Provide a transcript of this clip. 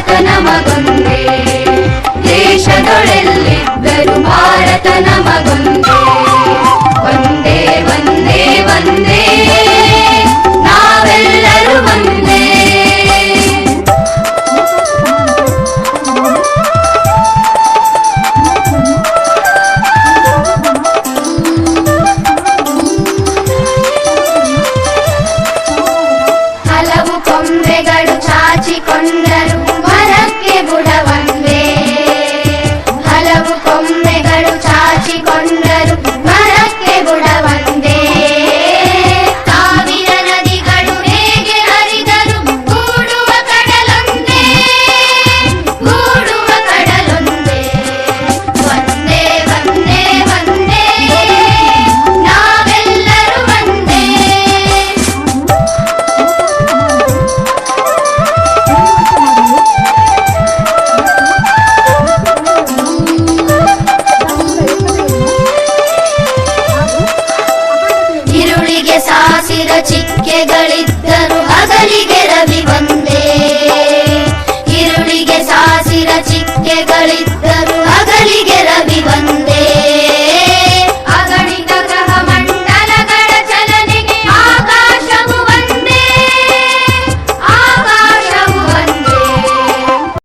ಭಾರತ ನಮಗೊಂದೇ ದೇಶದೊಳೆಲ್ಲಿದ್ದರು ಭಾರತ ನಮಗೊಂದೇ ಒಂದೇ ಒಂದೇ ಒಂದೇ ನಾವೆಲ್ಲರೂ ಒಂದೇ ಹಲವು ಕೊಂಬೆಗಳು ಚಾಚಿಕೊಂಡರು ವೇದ ಚಿಕ್ಕೆಗಳಿದ್ದರು ಹಗಲಿಗೆ ರವಿ ಒಂದೇ ಇರುಳಿಗೆ ಸಾಸಿರ ಚಿಕ್ಕೆಗಳಿದ್ದ